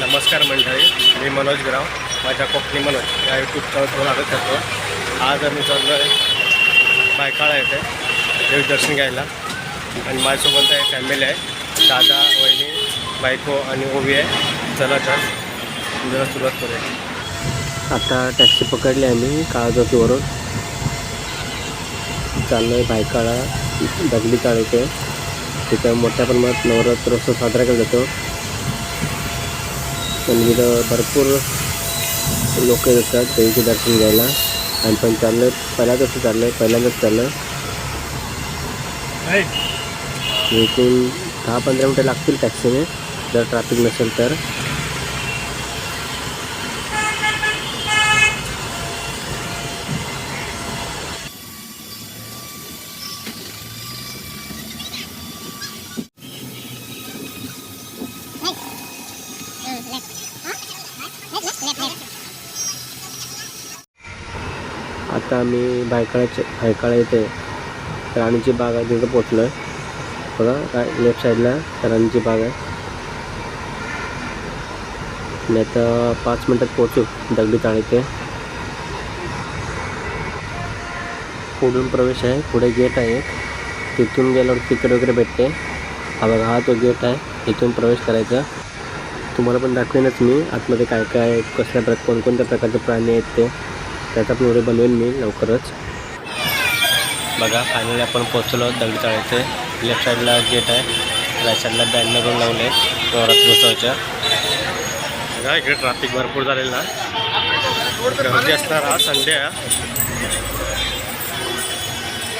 नमस्कार मंडळी मी मनोज ग्राव माझ्या कोकणी मनोज या यूट्यूब चॅनल स्वागत करतो. आज आम्ही चाललो आहे बायकाळा येथे देवदर्शन घ्यायला. आणि माझ्यासोबत आहे फॅमिली आहे दादा वहिनी बायको आणि ओवी आहे. चला तर जरा सुरुवात करूया. आता टॅक्सी पकडली आम्ही काळाचौकीवरून चाललो आहे भायकाळा दगडी काळ इथे तिथं मोठ्या प्रमाणात नवरात्रोत्सव साजरा केला जातो. आणि तिथं भरपूर लोक येतात देवीचे दर्शन घ्यायला. आणि पण चाललं आहे पहिल्याच वर्षी चाललं आहे पहिल्यांदाच चाललं आहे इथून दहा पंधरा मिनटं लागतील टॅक्सीने जर ट्रॅफिक नसेल तर. आता आम्ही भायकाळ्याच्या भायकाळा येते राणीची बाग आहे तिथं पोचलो आहे बघा काय लेफ्ट साईडला राणीची बाग आहे. नाही आता पाच मिनटात पोचू दगडी चाळ इथे पुढून प्रवेश आहे पुढे गेट आहे तिथून गेल्यावर तिकीट वगैरे भेटते. हा बघा हा तो गेट आहे इथून प्रवेश करायचा. तुम्हाला पण दाखवेनच मी आतमध्ये काय काय आहे, कसल्या प्र कोणकोणत्या प्रकारचे प्राणी आहेत ते. त्याचा पण व्हिडिओ बनवेन मी लवकरच. बघा फायनली आपण पोचलो दगडी चाळीचे लेफ्ट साईडला गेट आहे. राईट साईडला बॅनर लावले नवरात्रोत्सवाच्या बघा इकडे ट्रॅफिक भरपूर झालेलं ना. गर्दी असणार हा संडे आहे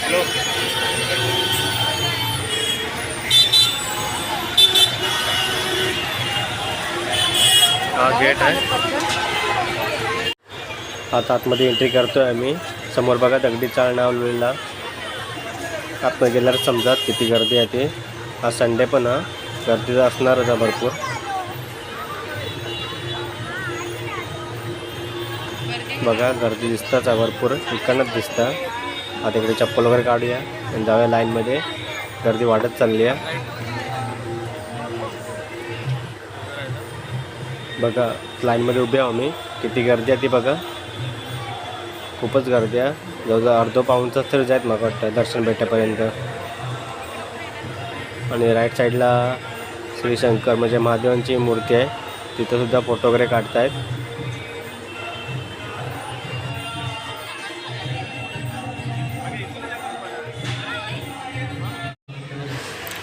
हॅलो हा गेट आहे. आता आतमध्ये एंट्री करतो आहे आम्ही. समोर बघा दगडी चाळ नाव लिहिलेला. आतमध्ये गेल्यावर समजा किती गर्दी आहे ते. हा संडे पण हा. गर्दी असणारच आहे भरपूर. बघा गर्दी दिसताच आहे भरपूर. इकडनंच दिसतं. आता इकडे चप्पल वगैरे काढूया आणि जाऊया लाईनमध्ये गर्दी वाढत चालली आहे. बघा लाईनमध्ये उभे आहो मी किती गर्दी आहे ती बघा. खूपच गर्दी आहे. जवळजवळ अर्धो पाऊण तास तरी जायत मला वाटतं दर्शन भेटेपर्यंत. आणि राईट साईडला श्री शंकर म्हणजे महादेवांची मूर्ती आहे. तिथंसुद्धा फोटो वगैरे काढतायत.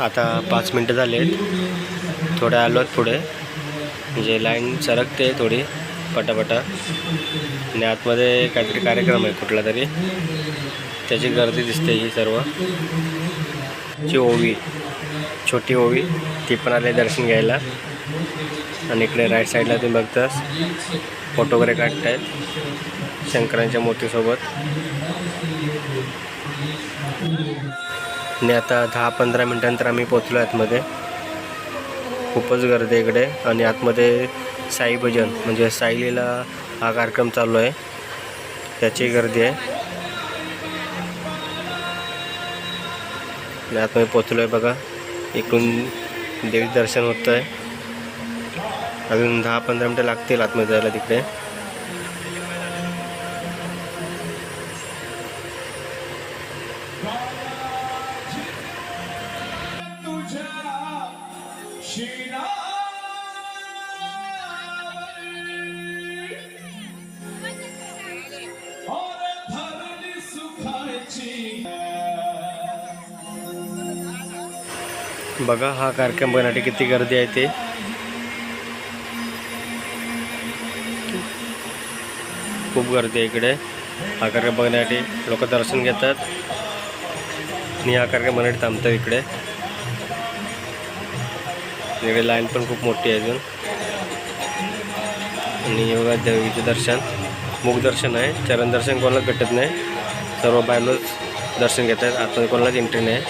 आता पाच मिनटं झाले आहेत आलो आहेत पुढे. म्हणजे लाईन सरकते थोडी. पटापटा. आणि आतमध्ये काहीतरी कार्यक्रम आहे कुठला तरी. त्याची गर्दी दिसते ही सर्व. ची ओवी छोटी ओवी ती पण आले दर्शन घ्यायला. आणि इकडे राईट साईडला तुम्ही बघतास फोटो वगैरे काढतायत शंकरांच्या मूर्तीसोबत. आणि आता दहा पंधरा मिनटानंतर आम्ही पोचलो आतमध्ये. खूपच गर्दी आहे इकडे. आणि आतमध्ये साई भजन म्हणजे साईलीला हा कार्यक्रम चालू आहे. त्याची गर्दी आहे. आणि आतमध्ये पोचलो आहे बघा. इकडून देवी दर्शन होतं आहे अजून दहा पंधरा मिनटं लागतील आतमध्ये जायला तिकडे. बघा हा कार्यक्रम बघण्यासाठी किती गर्दी आहे ते. खूप गर्दी आहे इकडे. हा कार्यक्रम बघण्यासाठी लोक दर्शन घेतात. आणि हा कार्यक्रम बघण्यासाठी थांबतात इकडे. इकडे लाईन पण खूप मोठी आहे अजून. आणि योगा देवीचं दर्शन. मुखदर्शन आहे. चरण दर्शन कोणाला भेटत नाही. सर्व बायलोच दर्शन घेतात. आतमध्ये कोणालाच एंट्री नाही.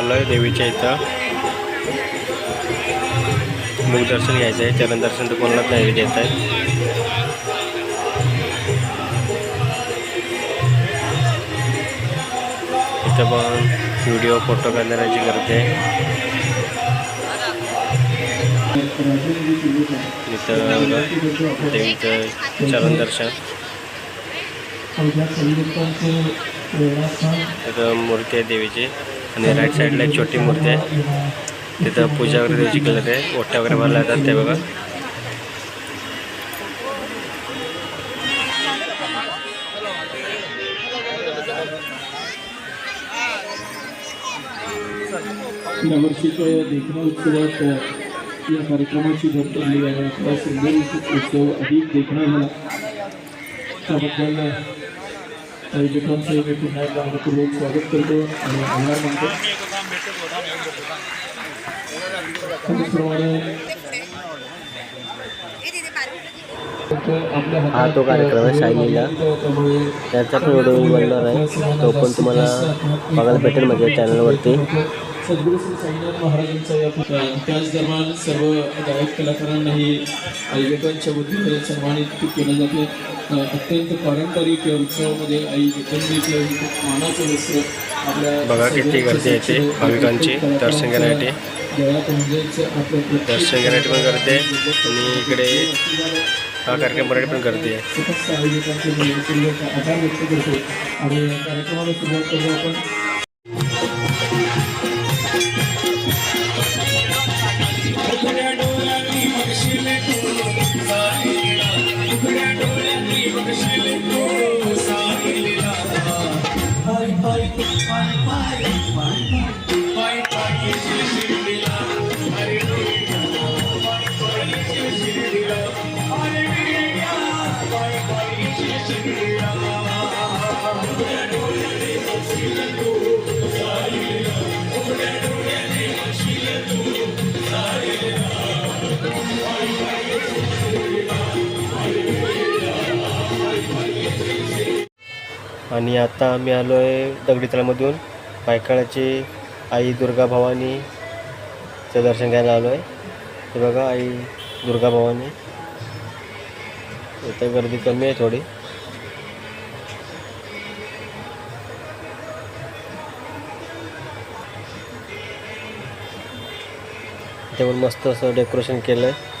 आलो आहे देवीच्या इथं. मुखदर्शन घ्यायचं आहे चरण दर्शन तर कोणालाच नाही घेत आहे इथं पण व्हिडिओ फोटो करण्याची गर्दी आहे. इथं देवीचं चरण दर्शन. तिथं मूर्ती आहे देवीची. आणि राईट साईडला एक छोटी मूर्ती आहे. तिथं पूजा वगैरे देवीची केलं ते ओट्या वगैरे भरल्या जातात ते बघा. यावर्षीच्या या देखणा उत्सवात या कार्यक्रमाची भर पडली आहे. आपला सुंदर उत्सव अधिक देखणा झाला. त्याबद्दल आयोजकांचं मी पुन्हा एकदा मनपूर्वक स्वागत करतो आणि आभार मानतो. त्याचप्रमाणे हा तो कार्यक्रम आहे सायलीला त्याचा पण व्हिडिओ बनणार आहे. तो पण तुम्हाला बघायला भेटेल माझ्या चॅनलवरती सद्गुरू श्री साईनाथ महाराजांचा या त्याच दरम्यान सर्व गायक कलाकारांनाही आयोजकांच्या वतीने सन्मानित केलं जाते. अत्यंत पारंपरिक उत्सवामध्ये आई जगदंबेचं मानाचं वस्त्र आपल्या बघा किती गर्दी येते भाविकांची. दर्शन घेण्यासाठी दर्शन घेण्यासाठी पण गर्दी आहे. आणि इकडे हा कार्यक्रम पण गर्दी आहे. आणि कार्यक्रमाला सुरुवात करू आपण. आणि आता आम्ही आलो आहे दगडी तळामधून पायकाळाची आई दुर्गा भवानीचं दर्शन घ्यायला आलो आहे हे बघा आई दुर्गा भवानी. इथं गर्दी कमी आहे थोडी. इथे मस्त असं डेकोरेशन केलं आहे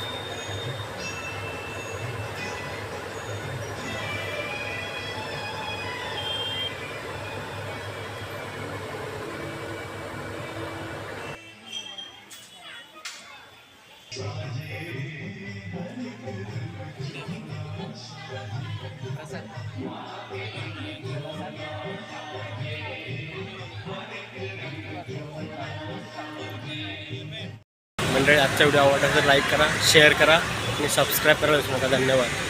Thank you. मंडळी आजचा व्हिडिओ आवडला तर लाईक करा शेअर करा आणि सबस्क्राईब करायला विसरू नका. धन्यवाद.